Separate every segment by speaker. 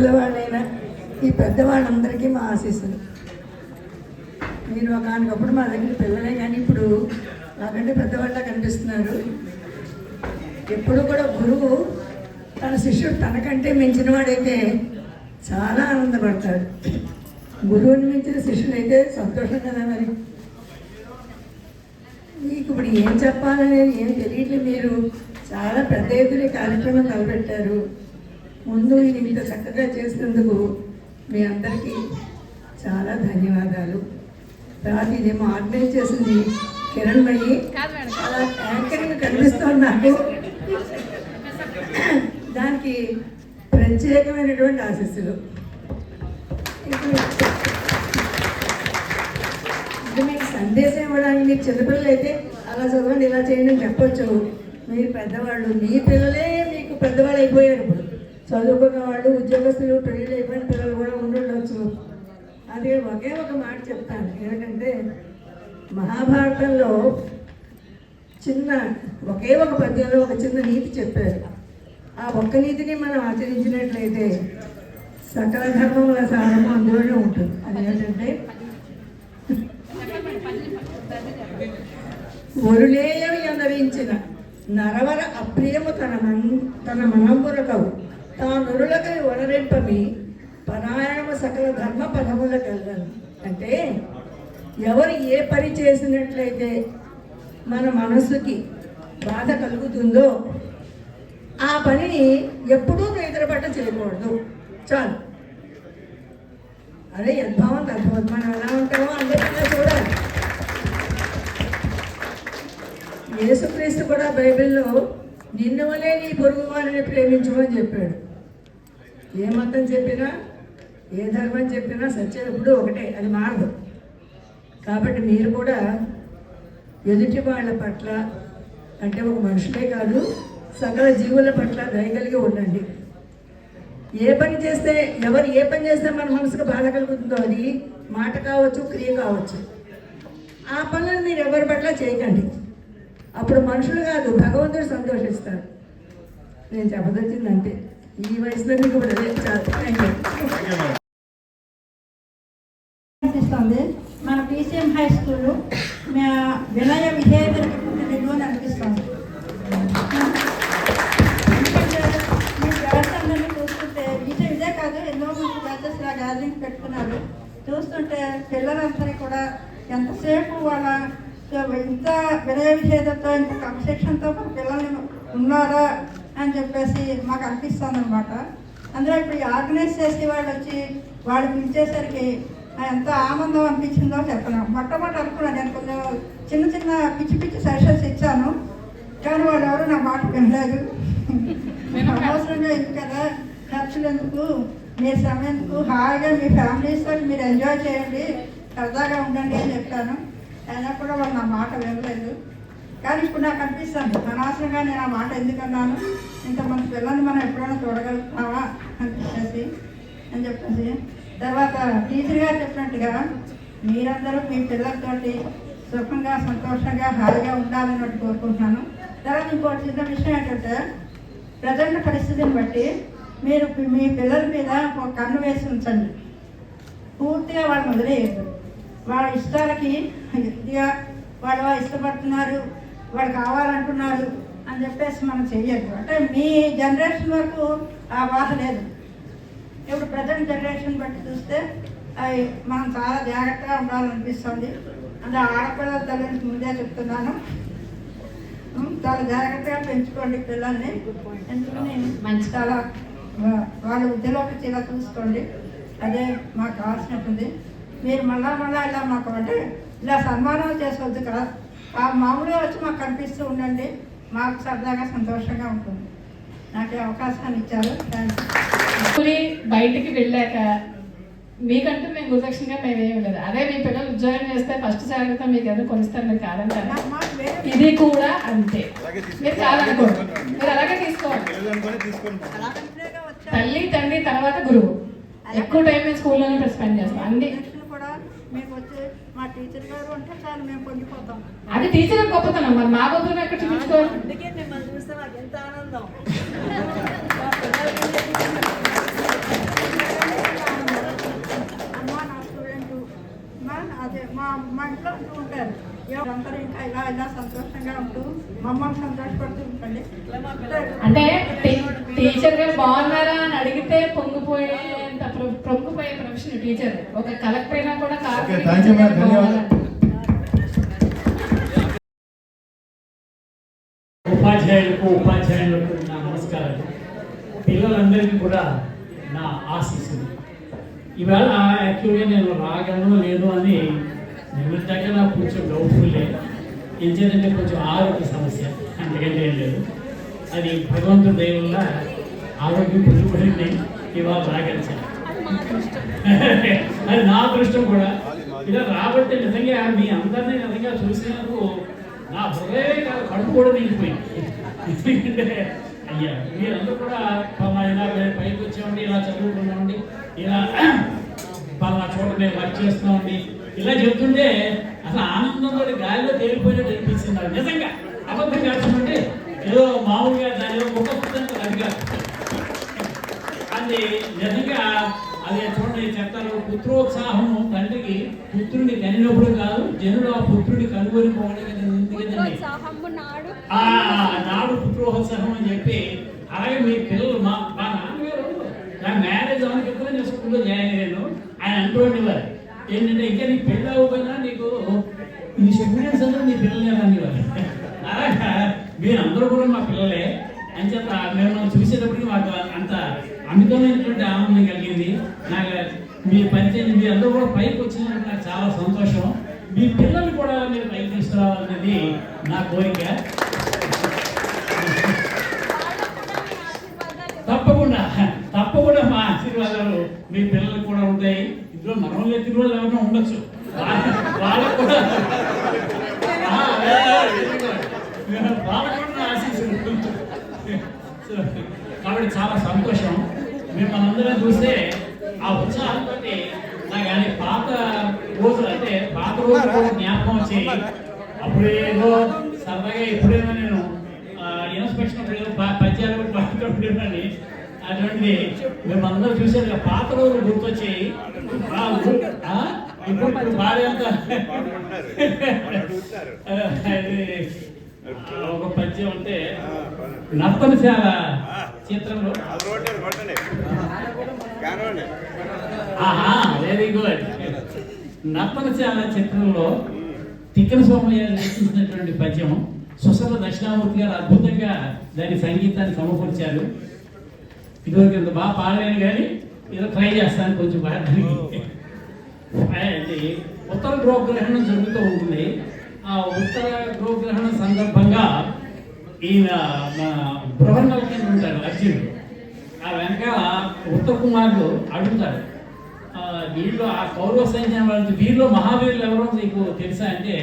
Speaker 1: పిల్లవాళ్ళైనా ఈ పెద్దవాళ్ళందరికీ మా ఆశీస్సులు. మీరు ఒకనకప్పుడు మా దగ్గర పిల్లలే కానీ ఇప్పుడు నాకంటే పెద్దవాళ్ళ కనిపిస్తున్నారు. ఎప్పుడు కూడా గురువు తన శిష్యుడు తనకంటే మించినవాడైతే చాలా ఆనందపడతాడు. గురువుని మించిన శిష్యుడైతే సంతోషం కదా మరి? మీకు ఇప్పుడు ఏం చెప్పాలనేది ఏం తెలియట్లేదు మీరు. చాలా పెద్ద ఎత్తున కార్యక్రమం తలపెట్టారు. ముందు ఇది ఇంత చక్కగా చేసినందుకు మీ అందరికీ చాలా ధన్యవాదాలు. తర్వాత ఇదేమో ఆర్గనైజ్ చేసింది కిరణ్ మయ్యి అలా యాంకరింగ్ కనిపిస్తోంది నాకు. దానికి ప్రత్యేకమైనటువంటి ఆశీస్సులు. ఇప్పుడు మీకు సందేశం ఇవ్వడానికి మీరు చిన్నపిల్లలు అయితే అలా చదవండి ఇలా చేయండి అని చెప్పొచ్చు. మీరు పెద్దవాళ్ళు మీ పిల్లలే మీకు పెద్దవాళ్ళు అయిపోయారు. చదువుకున్న వాళ్ళు ఉద్యోగస్తులు పెళ్ళిళ్ళు అయిపోయిన పిల్లలు కూడా ఉండుండొచ్చు. అది ఒకే ఒక మాట చెప్తాను. ఏంటంటే మహాభారతంలో చిన్న ఒకే ఒక పద్యంలో ఒక చిన్న నీతి చెప్పారు. ఆ ఒక్క నీతిని మనం ఆచరించినట్లయితే సకల ధర్మముల సారము అందులోనే ఉంటుంది. అది ఏంటంటే ఒరులేయం ఎనరించిన నరవర అప్రియము తన మన్ తన మనంపురకవు తానురులకై వనరింపమి పరాయణము సకల ధర్మ పదముల కలగను అంటే ఎవరు ఏ పని చేసినట్లయితే మన మనసుకి బాధ కలుగుతుందో ఆ పనిని ఎప్పుడూ నిద్రపట్ట చేయకూడదు. చాలు. అదే యద్భావం తద్భవం. మనం ఎలా ఉంటామో అందరికీ చూడాలి. యేసుక్రీస్తు కూడా బైబిల్లో నిన్ను వలే నీ పొరుగు వారిని ప్రేమించమని చెప్పాడు. ఏ మతం చెప్పినా ఏ ధర్మం చెప్పినా సత్యం ఎప్పుడూ ఒకటే అది మారదు. కాబట్టి మీరు కూడా ఎదుటి వాళ్ళ పట్ల అంటే ఒక మనుషులే కాదు సకల జీవుల పట్ల దయగలిగి ఉండండి. ఏ పని చేస్తే ఎవరు ఏ పని చేస్తే మన మనసుకు బాధ కలుగుతుందో అది మాట కావచ్చు క్రియ కావచ్చు. ఆ పనులను మీరు ఎవరి పట్ల చేయకండి. అప్పుడు మనుషులు కాదు భగవంతుడు సంతోషిస్తారు. నేను చెప్పదొచ్చింది అంతే. ఈ వయసులోనే కూడా
Speaker 2: అనిపిస్తుంది. మన పీసీఎం హై స్కూల్ వినయ విధేయతకి పుట్టినట్లు అని అనిపిస్తుంది. మీ చూస్తుంటే ఇదే ఇదే కాదు ఎన్నో మంది బ్యాచెస్ లా గ్యాదరింగ్ పెట్టుకున్నారు. చూస్తుంటే పిల్లలందరూ కూడా ఎంతసేపు వాళ్ళ ఇంత వినయ విధేయతతో ఇంత క్రమశిక్షణతో మన పిల్లల్ని ఉన్నారా అని చెప్పేసి మాకు అనిపిస్తుంది అనమాట అందులో ఇప్పుడు ఆర్గనైజ్ చేసే వాళ్ళు వచ్చి వాళ్ళు పిలిచేసరికి ఎంత ఆనందం అనిపించిందో చెప్పలేము మొట్టమొదటి అనుకున్నాను నేను కొంచెం చిన్న చిన్న పిచ్చి పిచ్చి సెషన్స్ ఇచ్చాను. కానీ వాళ్ళు ఎవరు నా మాట వినలేదు. అనవసరంగా ఇది కదా ఖర్చులు ఎందుకు? మీ ఎందుకు? హాయిగా మీ ఫ్యామిలీస్తో మీరు ఎంజాయ్ చేయండి సరదాగా ఉండండి అని చెప్పాను. అయినా కూడా వాళ్ళు నా మాట వినలేదు. కానీ ఇప్పుడు నాకు అనిపిస్తుంది. అనవసరంగా నేను ఆ మాట ఎందుకన్నాను? మన పిల్లల్ని మనం ఎప్పుడైనా చూడగలుగుతావా అనిపించేసి అని చెప్పేసి. తర్వాత టీచర్ గారు చెప్పినట్టుగా మీరందరూ మీ పిల్లలతోటి సుఖంగా సంతోషంగా హాయిగా ఉండాలని కోరుకుంటున్నాను. తర్వాత ఇంకోటి చిన్న విషయం ఏంటంటే ప్రజెంట్ పరిస్థితిని బట్టి మీరు మీ పిల్లల మీద ఒక కన్ను వేసి ఉంచండి. పూర్తిగా వాళ్ళని వదిలేయద్దు. వాళ్ళ ఇష్టాలకి ఇదిగా వాళ్ళు ఇష్టపడుతున్నారు వాళ్ళు కావాలంటున్నారు అని చెప్పేసి మనం చెయ్యొద్దు. అంటే మీ జనరేషన్ వరకు ఆ బాధ లేదు. ఇప్పుడు ప్రజెంట్ జనరేషన్ బట్టి చూస్తే అవి మనం చాలా జాగ్రత్తగా ఉండాలనిపిస్తుంది. అంటే ఆడపిల్లల తల్లికి ముందే చెప్తున్నాను. చాలా జాగ్రత్తగా పెంచుకోండి పిల్లల్ని. పెంచుకుని మంచి చాలా వాళ్ళ వృద్ధిలోకి ఇలా చూసుకోండి. అదే మాకు కావాల్సినట్టుంది. మీరు మళ్ళా మళ్ళా ఇలా మాకు అంటే ఇలా సన్మానాలు చేసుకోవద్దు కదా. మామూలుగా వచ్చి మాకు కనిపిస్తూ ఉండండి. మాకు సరదాగా సంతోషంగా ఉంటుంది. నాకు ఈ అవకాశాన్ని ఇచ్చారు.
Speaker 3: స్కూల్ బయటికి వెళ్ళాక మీకంటూ మేము గురుదక్షిణగా మేము ఏమి లేదు. అదే మీ పిల్లలు ఉద్యోగం చేస్తే ఫస్ట్ శాలరీతో మీకు ఏదో కొనిస్తారు? మీరు కాదంటారా? ఇది కూడా అంతే. మీరు కాదనుకోండి మీరు అలాగే తీసుకోవాలి. తల్లి తండ్రి తర్వాత గురువు. ఎక్కువ టైం మేము స్కూల్లోనే స్పెండ్ చేస్తాం. అన్ని
Speaker 2: కూడా మీకు వచ్చి టీచర్ గారు అంటే చాలు మేము పొందిపోతాం
Speaker 3: అది టీచర్ గొప్పతనం. మరి మా గొప్పతనం ఎక్కడ చూపించుకోవాలి?
Speaker 4: అందుకే మిమ్మల్ని చూస్తే నాకు ఎంత ఆనందం. అమ్మా నా స్టూడెంట్. అదే మా మా
Speaker 2: ఇంట్లో అంటూ ఉంటారు. అందరూ ఇంకా ఇలా ఇలా సంతోషంగా ఉంటూ మమ్మల్ని సంతోషపడుతూ
Speaker 3: అంటే టీచర్ గారు బాగున్నారా అని అడిగితే పొంగిపోయేంత ప్రముఖ టీచర్ ఒక కలెక్టర్ అయినా కూడా.
Speaker 5: ఉపాధ్యాయులకు ఉపాధ్యాయులకు నా నమస్కారాలు. పిల్లలందరికీ కూడా నా ఆశీస్సులు. ఇవాళ యాక్చువల్గా నేను రాగలను లేదు అని నిమిత్తంగా నాకు కొంచెం డౌట్ఫుల్లే ఏం చేయాలంటే కొంచెం ఆరోగ్య సమస్య అందుకంటే ఏం లేదు. అది భగవంతుడి దయ వల్ల ఆరోగ్యం పొందుపడింది ఇవాళ రాగలిచాను. అది నా అదృష్టం కూడా. ఇలా రాబట్టి నిజంగా మీ అందరినీ నిజంగా చూసినందుకు నా హృదయ కడుపు కూడా నిండిపోయింది. ఎందుకంటే అయ్యా మీరందరూ కూడా పలానా ఇలా పైకి వచ్చామండి ఇలా చదువుకున్నామండి ఇలా పలానా చోట మేము వర్క్ చేస్తున్నామండి. ఇలా చెప్తుంటే అసలు ఆనందంతో గాలిలో తేలిపోయినట్టు అనిపిస్తుంది నిజంగా అబద్ధం కాల్చుకుంటే ఏదో మామూలుగా దాని ఏదో ముఖ అది కాదు అది నిజంగా అది చూడండి చెప్తారు పుత్రోత్సాహము తండ్రికి పుత్రుడిని కనినప్పుడు కాదు జనుడు ఆ పుత్రుడిని కనుగొని ఆ నాడు పుత్రోత్సాహం అని చెప్పి అలాగే మీ పిల్లలు మా మా నాన్నగారు నా మ్యారేజ్ అవన్నీ క్రితం నేను స్కూల్లో జాయిన్ అయ్యాను ఆయన అంటూ ఉండేవారు ఏంటంటే ఇంకా నీకు పెళ్ళి అవ్వకపోయినా నీకు నీ స్టూడెంట్స్ అందరూ నీ పిల్లలే అనేవారు అలాగా మీరందరూ కూడా మా పిల్లలే అని చెప్ప మిమ్మల్ని చూసేటప్పటికి మాకు అంత అమితమైనటువంటి ఆనందం కలిగింది. నాకు మీ పరిచయం మీ అందరూ కూడా పైకి వచ్చినందుకు నాకు చాలా సంతోషం. మీ పిల్లలు కూడా మీరు పైకి తీసుకురావాలనేది నా కోరిక. తప్పకుండా తప్పకుండా మా ఆశీర్వాదాలు మీ పిల్లలకు కూడా ఉంటాయి. ఇందులో మనం ఎత్తిన వాళ్ళు ఎవరైనా ఉండొచ్చు. వాళ్ళకు కూడా వాళ్ళకు కూడా ఆశీస్సులు కాబట్టి చాలా సంతోషం. మిమ్మల్ని అందరం చూస్తే ఆ ఉత్సాహంతో నాకు కానీ పాత రోజులు అంటే పాత రోజులు జ్ఞాపకం వచ్చి అప్పుడేదో సరదాగా ఎప్పుడేమో నేను ఇన్స్పెక్షన్ పద్యాలు పాడుతుండేవాడిని అటువంటిది మేము అందరూ చూసారు కదా, పాత రోజులు గుర్తొచ్చి ఇప్పుడు ఇప్పుడు భార్య అది ఒక పద్యం అంటే నర్తనశాల చిత్రంలో. ఆహా వెరీ గుడ్ నర్తనశాల చిత్రంలో తిక్కన సోమయ్య నేర్చుకున్నటువంటి పద్యం సుసల దక్షిణామూర్తి గారు అద్భుతంగా దాని సంగీతాన్ని సమకూర్చారు. ఇదివరకు ఇంత బాగా పాడలేను కానీ ఏదో ట్రై చేస్తాను కొంచెం పాడడానికి. అది ఉత్తర గృహగ్రహణం జరుగుతూ ఉంటుంది. ఆ ఉత్తర గృహగ్రహణం సందర్భంగా ఈయన మన బృహన్నల కింద ఉంటాడు అర్జునుడు. ఆ వెనకాల ఉత్తర కుమారుడు అడుగుతాడు ఆ, వీళ్ళు ఆ కౌరవ సైన్యం వాళ్ళు వీరిలో మహావీరులు ఎవరో నీకు తెలుసా అంటే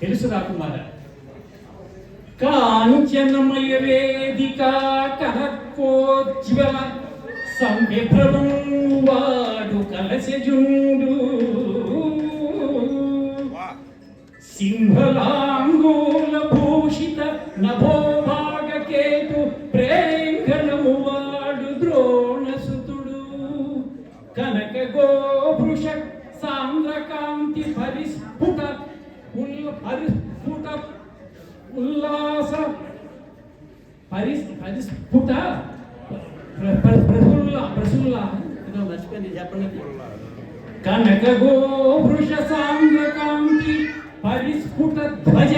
Speaker 5: తెలుసు రాకుమార కాంచనమయ వేదిక కనకోజ్వల సంవిభ్రమం వాడు కలశజుండు సింహలాంగూల ఉల్లాస పరిస్ఫుట ప్ర- ప్ర- ప్రఫుల్ల ప్రసుల్ల? ఏదో మర్చిపోయింది చెప్పండి. కనక గోభృష సాంద్రకాంతి పరిస్ఫుట ధ్వజ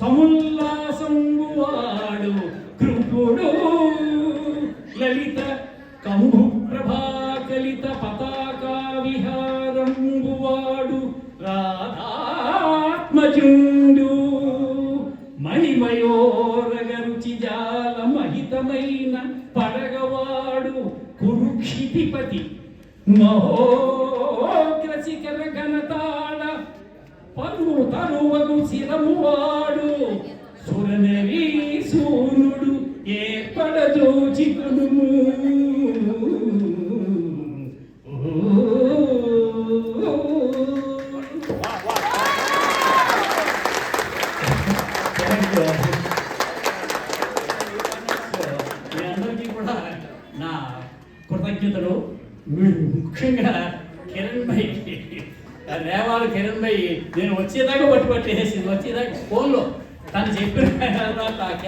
Speaker 5: సముల్లాసంబు వాడు కృపుడు లలిత కంభు ప్రభాకలిత పతాకా కురుక్షితిపతి మహోగ్రసికర ఘనతాళ పరువు తరువగు శిరము వాడు సురనవి సూర్యుడు ఏర్పడజోచికును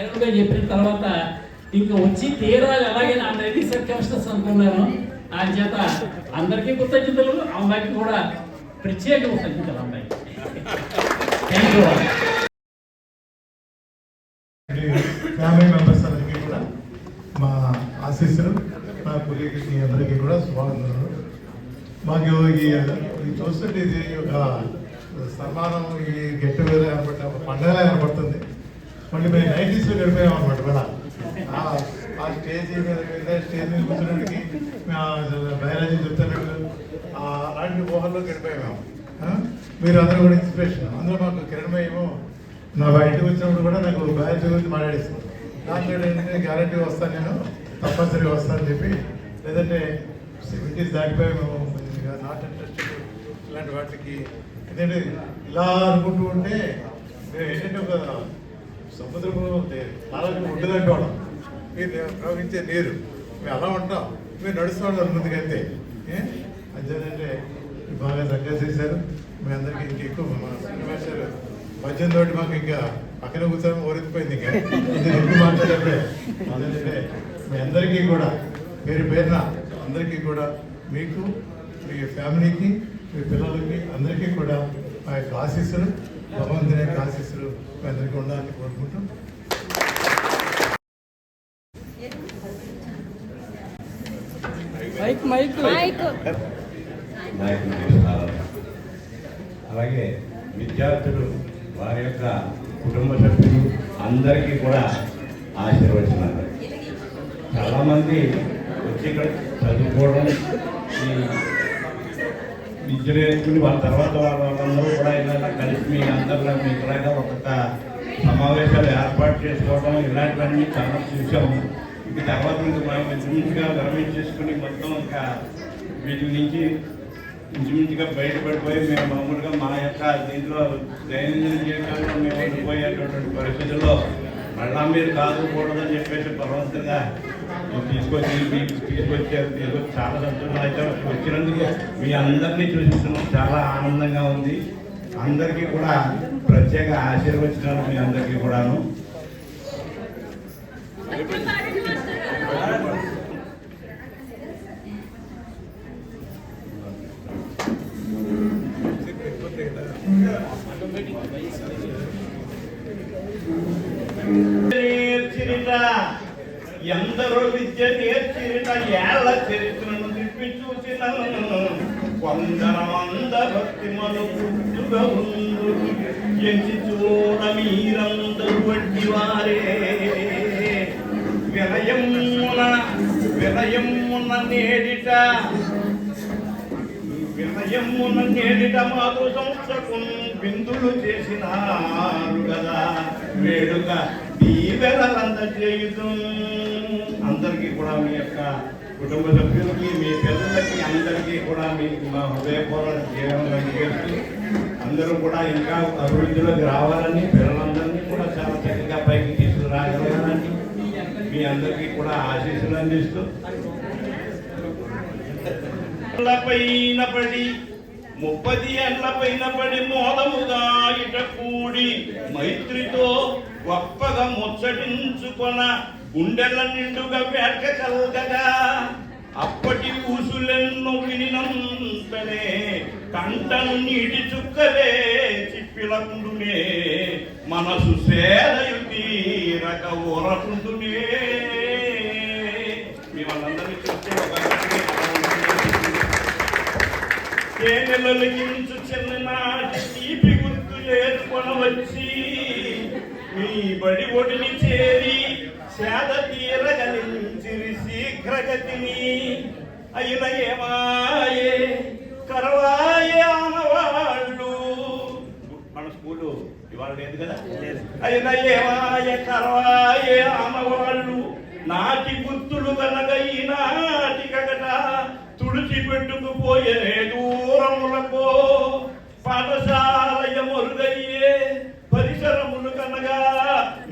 Speaker 5: తర్వాత చెప్పిన తర్వాత ఇంకా వచ్చి తీరాలి అలాగే నా నైన్టీ సర్కమ్స్టెన్స్ అనుకున్నాను ఆ చేత అందరికీ కృతజ్ఞతలు అమ్మాయికి కూడా ప్రత్యేక కృతజ్ఞతలు అమ్మాయి. థ్యాంక్ యూ
Speaker 4: ఫ్యామిలీ మెంబర్స్ అందరికీ కూడా మా ఆశీస్సులు మా కొలీగ్కి అందరికీ కూడా స్వాగతం మాకు ఈ ఇది చూస్తుంటే ఇది ఒక సన్మానం ఈ గెట్ వేరే అనబట్ట ఒక పండగలా కనబడుతుంది మళ్ళీ మేము నైన్టీస్లో గడిపోయాం అనమాట కూడా ఆ- స్టేజ్ మీద మీద స్టేజ్ మీద కూర్చున్నకి బయాలజీ చెప్తున్నట్టు అలాంటి ఊహల్లో గడిపోయాము మీరు అందరూ కూడా ఇన్స్పిరేషన్ అందులో మాకు కిరణమయ్యేమో నా బయటకు వచ్చినప్పుడు కూడా నాకు బయాలజీ గురించి మాట్లాడేస్తాను దాంట్లో ఏంటంటే గ్యారంటీ వస్తాను నేను తప్పనిసరిగా వస్తానని చెప్పి. లేదంటే సెవెంటీస్ దాటిపోయి మేము నాట్ ఇంట్రెస్టెడ్ ఇలాంటి వాటికి. ఎందుకంటే ఇలా అనుకుంటూ ఉంటే మేము ఏంటంటే ఒక సముద్రంలో అలాగే ఒడ్డుదంటే వాళ్ళం మీరు ప్రవహించే నీరు. మేము అలా ఉంటాం. మీరు నడుస్తూ ఉంటారు ముందుకంతే. ఏ? బాగా దగ్గర చేశారు. మీ అందరికీ ఇంక ఎక్కువ మా శ్రీనివాసారు మద్యం తోటి మాకు ఇంకా పక్కన కూర్చొని ఓరెత్తిపోయింది ఇంకా. ఇది ఎక్కువ మాట్లాడేప్పుడే అదేంటంటే మీ అందరికీ కూడా పేరు పేరున అందరికీ కూడా మీకు మీ ఫ్యామిలీకి మీ పిల్లలకి అందరికీ కూడా ఆ యొక్క ఆశీస్సులు భగవంతుని యొక్క ఆశీస్సులు అందరికీ ఉండాలని కోరుకుంటూ.
Speaker 6: అలాగే విద్యార్థులు వారి యొక్క కుటుంబ సభ్యులు అందరికీ కూడా ఆశీర్వచనాలు. చాలామంది వచ్చి ఇక్కడ చదువుకోవడం ఈ విద్య వాళ్ళ తర్వాత వాళ్ళందరూ కూడా ఇలా కలిసి మీ అందరిలో మీకులాగా ఒక సమావేశాలు ఏర్పాటు చేసుకోవడం ఇలాంటివన్నీ చాలా చూసాము ఇక తర్వాత మీకు మనం ఇంచుమించుగా విరమించేసుకుని మొత్తం ఇంకా వీటి నుంచి ఇంచుమించుగా బయటపడిపోయి మేము మామూలుగా మా యొక్క దీంట్లో దైనందిన జీవితంలో మేము ఉండిపోయేటటువంటి పరిస్థితుల్లో మళ్ళా మీరు కాదుకూడదని చెప్పేసి బలవంతంగా తీసుకొచ్చి తీసుకొచ్చారు తీసుకొచ్చి చాలా సంతోషం అయితే వచ్చినందుకు మీ అందరినీ చూసిస్తున్నాం చాలా ఆనందంగా ఉంది. అందరికీ కూడా ప్రత్యేక ఆశీర్వచనాలు మీ అందరికీ కూడాను. విద్య నేర్చిరిట ఏళ్ళ చరిత్రను తిప్పి చూసిన కొందర వంద భక్తి మనుగా ఉండు ఎంచి చూడ మీరందరూ వడ్డి వారే వినయమున వినయమున నేడిట వినయమున నేడిట మాకు సంస్థకు బిందులు చేసినారు కదా వేడుక దీవెనలంద చేయుతూ అందరికీ కూడా మీ యొక్క కుటుంబ సభ్యులకి మీ పిల్లలకి అందరికీ కూడా మీకు మా హృదయపూర్వక జీవనం చేస్తూ అందరూ కూడా ఇంకా అభివృద్ధిలోకి రావాలని పిల్లలందరినీ కూడా చాలా చక్కగా పైకి తీసుకురాగలగాలని మీ అందరికీ కూడా ఆశీస్సులు అందిస్తూ. పైన పడి ముప్పది ఎండ్ల పైన పడి మోదముగా ఇట కూడి మైత్రితో గొప్పగా ముచ్చటించుకొన గుండెల నిండుగా వేట కలగగా అప్పటి ఊసులెన్నో వినినంతనే కంటను నీటి చుక్కలే చిప్పిలకుండునే మనసు సేదయు తీరక ఊరకుండునే. మిమ్మల్ని చూస్తే ఒక తేనెలొలిగించు చిన్ననాటి తీపి గుర్తు చేసుకొనవచ్చి మీ బడి ఒడిని చేరి సేద తీరగలించిరి శీఘ్రగతిని. అయిన ఏమాయే కరవాయే ఆనవాళ్ళు. మన స్కూలు ఇవాళ లేదు కదా? అయిన ఏమాయ కరవాయే ఆనవాళ్ళు. నాటి గుర్తులు కనుక ఈనాటి కగట తుడిచి పెట్టుకుపోయే దూరములకు పాఠశాలయ మొరుగయ్యే పరిసరములు కనగా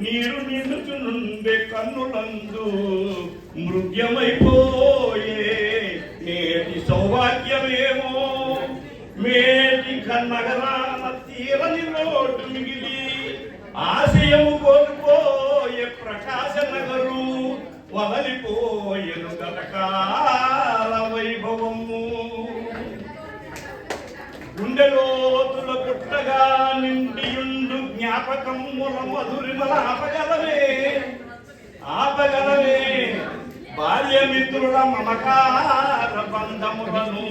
Speaker 6: నీరు నిలుచునుండే కన్నులందు మృగ్యమైపోయే నేటి సౌభాగ్యమేమో. మేటి కన్నగరాన తీరని రోడ్డు మిగిలి ఆశయము కోల్పోయే ప్రకాశ నగరు వదలిపోయెను గతకా జ్ఞాపకం జ్ఞాపకముల మధురిమల ఆపగలవే ఆపగలవే బాల్యమిత్రుల మమకార బంధములను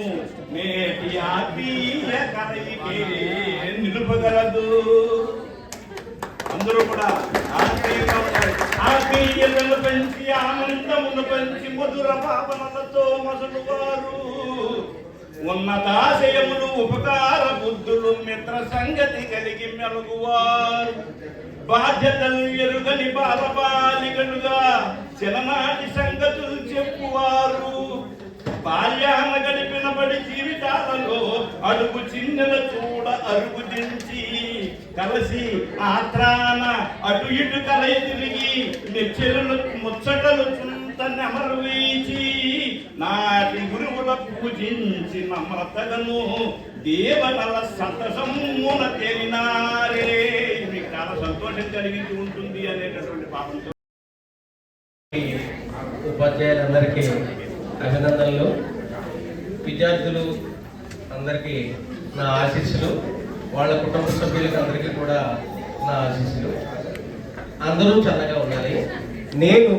Speaker 6: నేటి ఆత్మీయ కలయికే నిలుపగలదు. అందరూ కూడా ఆత్మీయంగా ఉండాలి. ఆత్మీయతను పెంచి ఆనందమును పెంచి మధుర భావనలతో మసలువారు. ఉన్నతాశయములు ఉపకార బుద్ధులు మిత్ర సంగతి కలిగి మెలుగువారు. బాధ్యతలు ఎరుగని బాలబాలికలుగా చిన్ననాటి సంగతులు చెప్పువారు. బాల్యాన గడిపిన బడి జీవితాలలో అడుగు చిన్నెల చూడ అరుగు దించి కలసి ఆత్రాన అటు ఇటు కలయి తిరిగి నిచ్చెలను ముచ్చటలు చుంత నెమరు నాటి గురువుల పూజించి నమ్రతలను దేవతల సంతసమున తేలినారే. మీకు చాలా సంతోషం కలిగించి ఉంటుంది అనేటటువంటి పాపంతో
Speaker 7: ఉపాధ్యాయులందరికీ అభినందనలు. విద్యార్థులు అందరికీ నా ఆశీస్సులు. వాళ్ళ కుటుంబ సభ్యులకి అందరికీ కూడా నా ఆశీస్సులు. అందరూ చల్లగా ఉండాలి. నేను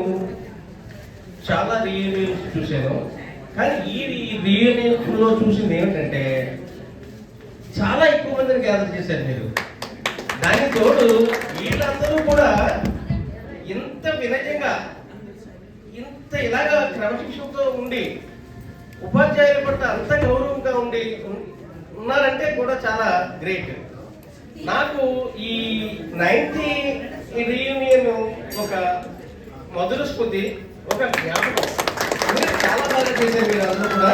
Speaker 7: చాలా రీయూనియన్స్ చూశాను. కానీ ఈ రీయూనియన్స్లో చూసింది ఏమిటంటే చాలా ఎక్కువ మందిని గ్యాదర్ చేశారు మీరు. దానికి తోడు వీళ్ళందరూ కూడా ఇంత వినయంగా ఇంత ఇలాగా క్రమశిక్షణతో ఉండి ఉపాధ్యాయుల పట్ల అంత గౌరవంగా ఉండి ఉన్నారంటే కూడా చాలా గ్రేట్. నాకు ఈ నైన్టీ రీయూనియన్ ఒక మధుర స్మృతి ఒక జ్ఞాపకం. చాలా బాగా చేశారు మీరు అందరూ కూడా.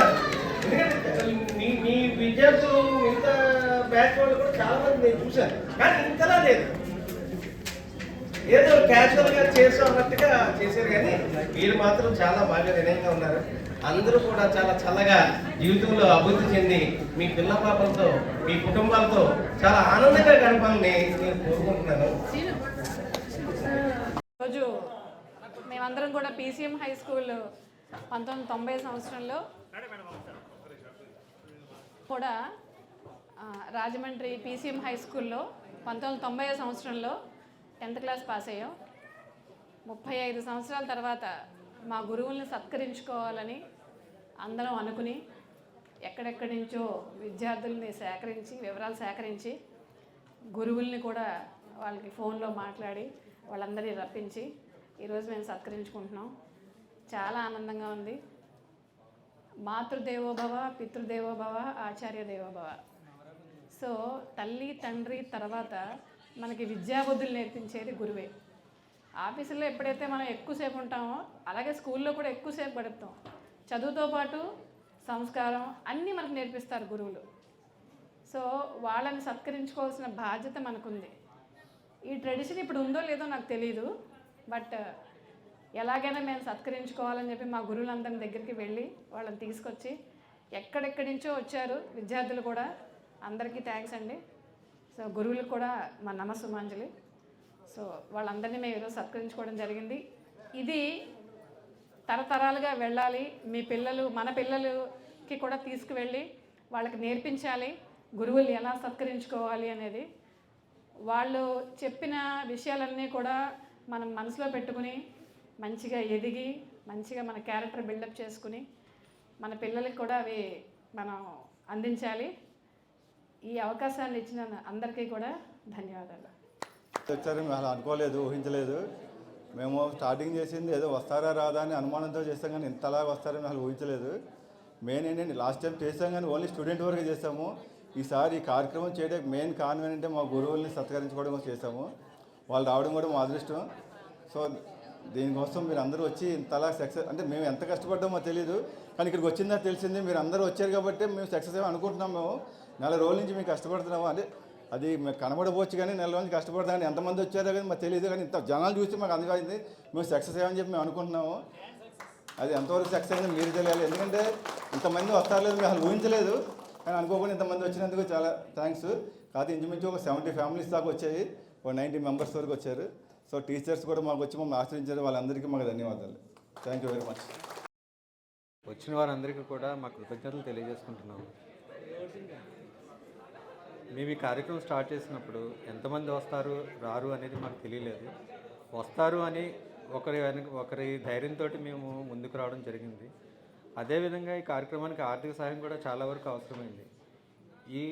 Speaker 7: ఎందుకంటే మీ మీ విద్యార్థులు మిగతా బ్యాచ్ వాళ్ళు కూడా చాలా మంది నేను చూశాను. కానీ ఇంతలా లేదు. ఏదో క్యాజువల్గా చేసాం అన్నట్టుగా చేశారు కానీ మీరు మాత్రం చాలా బాగా వినయంగా ఉన్నారు. అందరూ కూడా చాలా చల్లగా జీవితంలో అభివృద్ధి చెంది మీ పిల్ల పాపలతో మీ కుటుంబాలతో చాలా ఆనందంగా గడపాలని నేను కోరుకుంటున్నాను.
Speaker 3: మేమందరం కూడా పీసీఎం హై స్కూల్ పంతొమ్మిది తొంభై సంవత్సరంలో కూడా రాజమండ్రి పీసీఎం హై స్కూల్లో పంతొమ్మిది తొంభై సంవత్సరంలో టెన్త్ క్లాస్ పాస్ అయ్యాం. ముప్పై ఐదు సంవత్సరాల తర్వాత మా గురువుల్ని సత్కరించుకోవాలని అందరం అనుకుని ఎక్కడెక్కడి నుంచో విద్యార్థుల్ని సేకరించి వివరాలు సేకరించి గురువుల్ని కూడా వాళ్ళకి ఫోన్లో మాట్లాడి వాళ్ళందరినీ రప్పించి ఈరోజు మేము సత్కరించుకుంటున్నాం. చాలా ఆనందంగా ఉంది. మాతృదేవోభవ పితృదేవోభవ ఆచార్య దేవోభవ సో తల్లి తండ్రి తర్వాత మనకి విద్యాబుద్ధులు నేర్పించేది గురువే. ఆఫీసులో ఎప్పుడైతే మనం ఎక్కువసేపు ఉంటామో అలాగే స్కూల్లో కూడా ఎక్కువసేపు గడుపుతాం. చదువుతో పాటు సంస్కారం అన్నీ మనకు నేర్పిస్తారు గురువులు. సో వాళ్ళని సత్కరించుకోవాల్సిన బాధ్యత మనకుంది. ఈ ట్రెడిషన్ ఇప్పుడు ఉందో లేదో నాకు తెలియదు బట్ ఎలాగైనా మేము సత్కరించుకోవాలని చెప్పి మా గురువులందరి దగ్గరికి వెళ్ళి వాళ్ళని తీసుకొచ్చి ఎక్కడెక్కడి నుంచో వచ్చారు విద్యార్థులు కూడా అందరికీ థ్యాంక్స్ అండి. సో గురువులకు కూడా మా నమస్సుమాంజలి. సో వాళ్ళందరినీ మేము ఈరోజు సత్కరించుకోవడం జరిగింది. ఇది తరతరాలుగా వెళ్ళాలి. మీ పిల్లలు మన పిల్లలకి కూడా తీసుకువెళ్ళి వాళ్ళకి నేర్పించాలి. గురువులు ఎలా సత్కరించుకోవాలి అనేది. వాళ్ళు చెప్పిన విషయాలన్నీ కూడా మనం మనసులో పెట్టుకుని మంచిగా ఎదిగి మంచిగా మన క్యారెక్టర్ బిల్డప్ చేసుకుని మన పిల్లలకి కూడా అవి మనం అందించాలి. ఈ అవకాశాన్ని ఇచ్చిన అందరికీ కూడా ధన్యవాదాలు.
Speaker 8: వచ్చారు మేము అనుకోలేదు ఊహించలేదు. మేము స్టార్టింగ్ చేసింది ఏదో వస్తారా రాదా అని అనుమానంతో చేస్తాం కానీ ఇంతలా వస్తారని అసలు ఊహించలేదు. మెయిన్ ఏంటంటే లాస్ట్ టైం చేసాం కానీ ఓన్లీ స్టూడెంట్ వరకు చేసాము ఈసారి ఈ కార్యక్రమం చేయడానికి మెయిన్ కారణం ఏంటంటే మా గురువుల్ని సత్కరించుకోవడం చేసాము వాళ్ళు రావడం కూడా మా అదృష్టం. సో దీనికోసం మీరు అందరూ వచ్చి ఇంతలా సక్సెస్ అంటే మేము ఎంత కష్టపడ్డామో తెలియదు కానీ ఇక్కడికి వచ్చిందా తెలిసింది మీరు అందరూ వచ్చారు కాబట్టి మేము సక్సెస్ ఏమో అనుకుంటున్నాం మేము. నెల రోజుల నుంచి మేము కష్టపడుతున్నాము. అంటే అది మేము కనబడపోవచ్చు కానీ నెల రోజులు కష్టపడతాం కానీ ఎంతమంది వచ్చారో కానీ మాకు తెలియదు కానీ ఇంత జనాలు చూసి మాకు అందుకైంది మేము సక్సెస్ అయ్యామని చెప్పి మేము అనుకుంటున్నాము. అది ఎంతవరకు సక్సెస్ అయింది మీరు తెలియాలి. ఎందుకంటే ఇంతమంది వస్తారు లేదు మేము అసలు ఊహించలేదు. కానీ అనుకోకుండా ఇంతమంది వచ్చినందుకు చాలా థ్యాంక్స్. కాదు ఇంచుమించు ఒక సెవెంటీ ఫ్యామిలీస్ దాకా వచ్చాయి. ఒక నైంటీ మెంబర్స్ వరకు వచ్చారు. సో టీచర్స్ కూడా మాకు వచ్చి మమ్మల్ని ఆశ్రయించారు. వాళ్ళందరికీ మాకు ధన్యవాదాలు. Thank you very much.
Speaker 9: వచ్చిన వారందరికీ కూడా మా కృతజ్ఞతలు తెలియజేసుకుంటున్నాము మేము ఈ కార్యక్రమం స్టార్ట్ చేసినప్పుడు ఎంతమంది వస్తారు రారు అనేది మాకు తెలియలేదు. వస్తారు అని ఒకరి వెనక ఒకరి ధైర్యంతో మేము ముందుకు రావడం జరిగింది. అదేవిధంగా ఈ కార్యక్రమానికి ఆర్థిక సహాయం కూడా చాలా వరకు అవసరమైంది. ఈ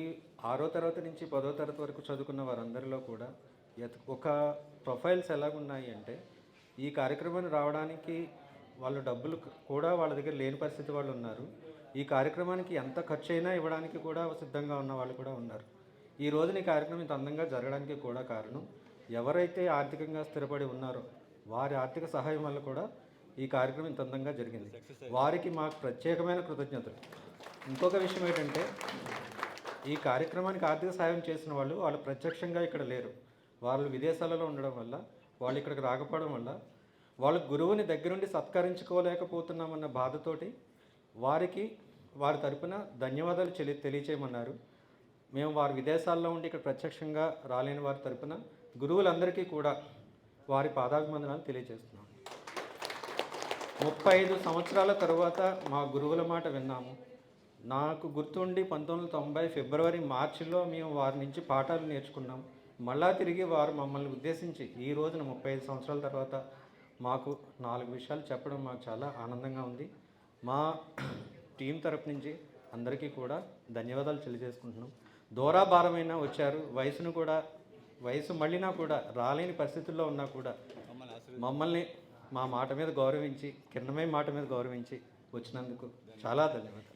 Speaker 9: ఆరో తరగతి నుంచి పదో తరగతి వరకు చదువుకున్న వారందరిలో కూడా ఒక ప్రొఫైల్స్ ఎలాగున్నాయి అంటే ఈ కార్యక్రమాన్ని రావడానికి వాళ్ళు డబ్బులు కూడా వాళ్ళ దగ్గర లేని పరిస్థితి వాళ్ళు ఉన్నారు. ఈ కార్యక్రమానికి ఎంత ఖర్చు అయినా ఇవ్వడానికి కూడా సిద్ధంగా ఉన్న వాళ్ళు కూడా ఉన్నారు. ఈ రోజున ఈ కార్యక్రమం ఇంత అందంగా జరగడానికి కూడా కారణం ఎవరైతే ఆర్థికంగా స్థిరపడి ఉన్నారో వారి ఆర్థిక సహాయం వల్ల కూడా ఈ కార్యక్రమం ఇంత అందంగా జరిగింది. వారికి మాకు ప్రత్యేకమైన కృతజ్ఞతలు. ఇంకొక విషయం ఏంటంటే ఈ కార్యక్రమానికి ఆర్థిక సహాయం చేసిన వాళ్ళు వాళ్ళు ప్రత్యక్షంగా ఇక్కడ లేరు. వాళ్ళు విదేశాలలో ఉండడం వల్ల వాళ్ళు ఇక్కడికి రాకపోవడం వల్ల వాళ్ళ గురువుని దగ్గరుండి సత్కరించుకోలేకపోతున్నామన్న బాధతోటి వారికి వారి తరపున ధన్యవాదాలు చెల్లి తెలియచేయమన్నారు. మేము వారి విదేశాల్లో ఉండి ఇక్కడ ప్రత్యక్షంగా రాలేని వారి తరపున గురువులందరికీ కూడా వారి పాదాభిమందనాలు తెలియజేస్తున్నాం ముప్పై ఐదు సంవత్సరాల తరువాత మా గురువుల మాట విన్నాము. నాకు గుర్తుండి పంతొమ్మిది వందల తొంభై ఫిబ్రవరి మార్చిలో మేము వారి నుంచి పాఠాలు నేర్చుకున్నాం. మళ్ళా తిరిగి వారు మమ్మల్ని ఉద్దేశించి ఈ రోజున ముప్పై ఐదు సంవత్సరాల తర్వాత మాకు నాలుగు విషయాలు చెప్పడం మాకు చాలా ఆనందంగా ఉంది. మా టీం తరపు నుంచి అందరికీ కూడా ధన్యవాదాలు తెలియజేసుకుంటున్నాం. దూరాభారమైన వచ్చారు. వయసును కూడా వయసు మళ్ళినా కూడా రాలేని పరిస్థితుల్లో ఉన్నా కూడా మమ్మల్ని మా మాట మీద గౌరవించి కిరణమై మాట మీద గౌరవించి వచ్చినందుకు చాలా ధన్యవాదాలు.